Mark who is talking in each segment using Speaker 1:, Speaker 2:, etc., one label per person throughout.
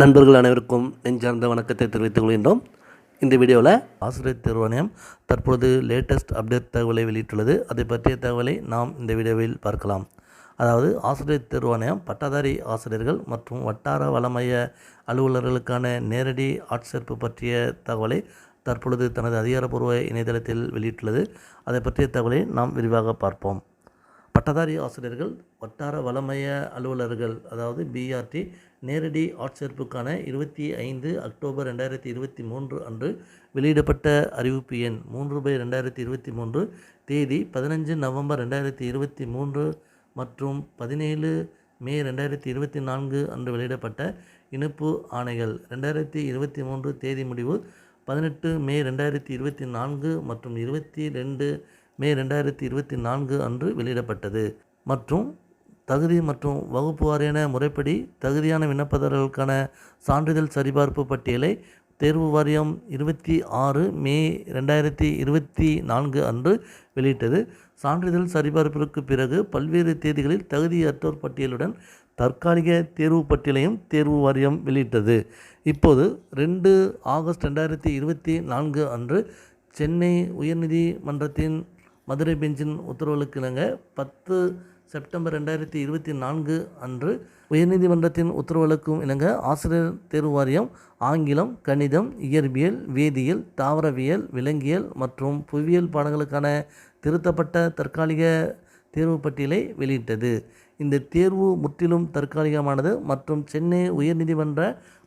Speaker 1: நண்பர்கள் அனைவருக்கும் நெஞ்சார்ந்த வணக்கத்தை தெரிவித்துக் கொள்கின்றோம். இந்த வீடியோவில் ஆசிரியர் தேர்வாணையம் தற்பொழுது லேட்டஸ்ட் அப்டேட் தகவலை வெளியிட்டுள்ளது. அதை பற்றிய தகவலை நாம் இந்த வீடியோவில் பார்க்கலாம். அதாவது ஆசிரியர் தேர்வாணையம் பட்டதாரி ஆசிரியர்கள் மற்றும் வட்டார வளமைய அலுவலர்களுக்கான நேரடி ஆட்சேர்ப்பு பற்றிய தகவலை தற்பொழுது தனது அதிகாரப்பூர்வ இணையதளத்தில் வெளியிட்டுள்ளது. அதை பற்றிய தகவலை நாம் விரிவாக பார்ப்போம். பட்டதாரி ஆசிரியர்கள் வட்டார வளமைய அலுவலர்கள் அதாவது பிஆர்டி நேரடி ஆட்சேர்ப்புக்கான இருபத்தி ஐந்து அக்டோபர் ரெண்டாயிரத்தி இருபத்தி மூன்று அன்று வெளியிடப்பட்ட அறிவிப்பு எண் மூன்று பை ரெண்டாயிரத்தி இருபத்தி மூன்று தேதி பதினஞ்சு நவம்பர் ரெண்டாயிரத்தி இருபத்தி மூன்று மற்றும் பதினேழு மே ரெண்டாயிரத்தி இருபத்தி நான்கு அன்று வெளியிடப்பட்ட இணைப்பு ஆணைகள். ரெண்டாயிரத்தி இருபத்தி மூன்று தேதி முடிவு பதினெட்டு மே ரெண்டாயிரத்தி இருபத்தி நான்கு மற்றும் இருபத்தி ரெண்டு மே ரெண்டாயிரத்தி இருபத்தி நான்கு அன்று வெளியிடப்பட்டது. மற்றும் தகுதி மற்றும் வகுப்பு வாரியான முறைப்படி தகுதியான விண்ணப்பதாரர்களுக்கான சான்றிதழ் சரிபார்ப்பு பட்டியலை தேர்வு வாரியம் இருபத்தி ஆறு மே ரெண்டாயிரத்தி இருபத்தி நான்கு அன்று வெளியிட்டது. சான்றிதழ் சரிபார்ப்பிற்கு பிறகு பல்வேறு தேதிகளில் தகுதியற்றோர் பட்டியலுடன் தற்காலிக தேர்வு பட்டியலையும் தேர்வு வாரியம் வெளியிட்டது. இப்போது ரெண்டு ஆகஸ்ட் ரெண்டாயிரத்தி இருபத்தி நான்கு அன்று சென்னை உயர்நீதிமன்றத்தின் மதுரை பெஞ்சின் உத்தரவுகளுக்கு இணங்க பத்து செப்டம்பர் ரெண்டாயிரத்தி இருபத்தி நான்கு அன்று உயர்நீதிமன்றத்தின் உத்தரவுகளுக்கும் இணங்க ஆசிரியர் தேர்வு வாரியம் ஆங்கிலம் கணிதம் இயற்பியல் வேதியியல் தாவரவியல் விலங்கியல் மற்றும் புவியியல் பாடங்களுக்கான திருத்தப்பட்ட தற்காலிக தேர்வு பட்டியலை வெளியிட்டது. இந்த தேர்வு முற்றிலும் தற்காலிகமானது மற்றும் சென்னை உயர்நீதிமன்ற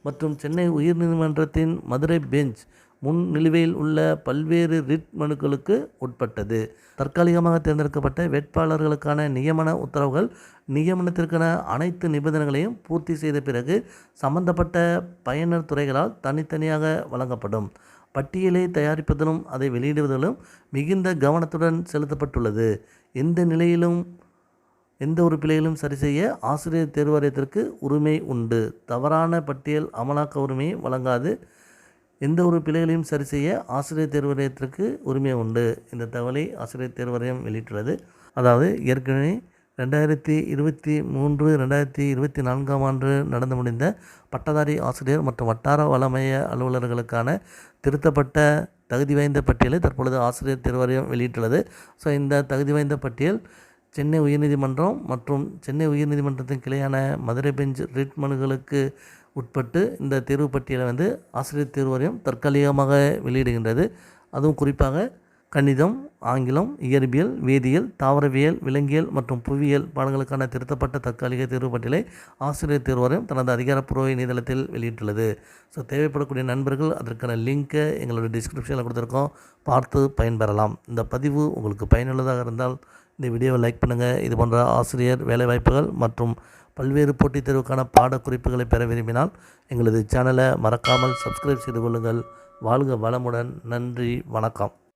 Speaker 1: மற்றும் சென்னை உயர்நீதிமன்றத்தின் மதுரை பெஞ்ச் முன் நிலுவையில் உள்ள பல்வேறு ரிட் மனுக்களுக்கு உட்பட்டது. தற்காலிகமாக தேர்ந்தெடுக்கப்பட்ட வேட்பாளர்களுக்கான நியமன உத்தரவுகள் நியமனத்திற்கான அனைத்து நிபந்தனைகளையும் பூர்த்தி செய்த பிறகு சம்பந்தப்பட்ட பயனர் துறைகளால் தனித்தனியாக வழங்கப்படும். பட்டியலை தயாரிப்பதிலும் அதை வெளியிடுவதிலும் மிகுந்த கவனத்துடன் செலுத்தப்பட்டுள்ளது. எந்த நிலையிலும் எந்த ஒரு பிழையிலும் சரி செய்ய ஆசிரியர் தேர்வாரியத்திற்கு உரிமை உண்டு. தவறான பட்டியல் அமலாக்க உரிமையை வழங்காது. எந்த ஒரு பிழைகளையும் சரி செய்ய ஆசிரியர் தேர்வாரியத்திற்கு உரிமை உண்டு. இந்த தகவலை ஆசிரியர் தேர்வாரியம் வெளியிட்டுள்ளது. அதாவது ஏற்கனவே ரெண்டாயிரத்தி இருபத்தி மூன்று ரெண்டாயிரத்தி இருபத்தி நான்காம் ஆண்டு நடந்து முடிந்த பட்டதாரி ஆசிரியர் மற்றும் வட்டார வளமைய அலுவலர்களுக்கான திருத்தப்பட்ட தகுதி வாய்ந்த பட்டியலை தற்பொழுது ஆசிரியர் தேர்வாரியம் வெளியிட்டுள்ளது. ஸோ இந்த தகுதி வாய்ந்த பட்டியல் சென்னை உயர்நீதிமன்றம் மற்றும் சென்னை உயர்நீதிமன்றத்தின் கிளையான மதுரை பெஞ்ச் ரிட் மனுகளுக்கு உட்பட்டு இந்த தேர்வு பட்டியலை வந்து ஆசிரியர் தேர்வாரியம் தற்காலிகமாக வெளியிடுகின்றது. அதுவும் குறிப்பாக கணிதம் ஆங்கிலம் இயற்பியல் வேதியியல் தாவரவியல் விலங்கியல் மற்றும் புவியியல் பாடங்களுக்கான திருத்தப்பட்ட தற்காலிக தேர்வு பட்டியலை ஆசிரியர் தேர்வாரியம் தனது அதிகாரப்பூர்வ இணையதளத்தில் வெளியிட்டுள்ளது. ஸோ தேவைப்படக்கூடிய நண்பர்கள் அதற்கான லிங்க்கை எங்களோட டிஸ்கிரிப்ஷனில் கொடுத்துருக்கோம். பார்த்து பயன்பெறலாம். இந்த பதிவு உங்களுக்கு பயனுள்ளதாக இருந்தால் இந்த வீடியோவை லைக் பண்ணுங்கள் இது போன்ற ஆசிரியர் வேலைவாய்ப்புகள் மற்றும் பல்வேறு போட்டித் தேர்வுக்கான பாடக்குறிப்புகளை பெற விரும்பினால் எங்களது சேனலை மறக்காமல் சப்ஸ்கிரைப் செய்து கொள்ளுங்கள். வாழ்க வளமுடன். நன்றி. வணக்கம்.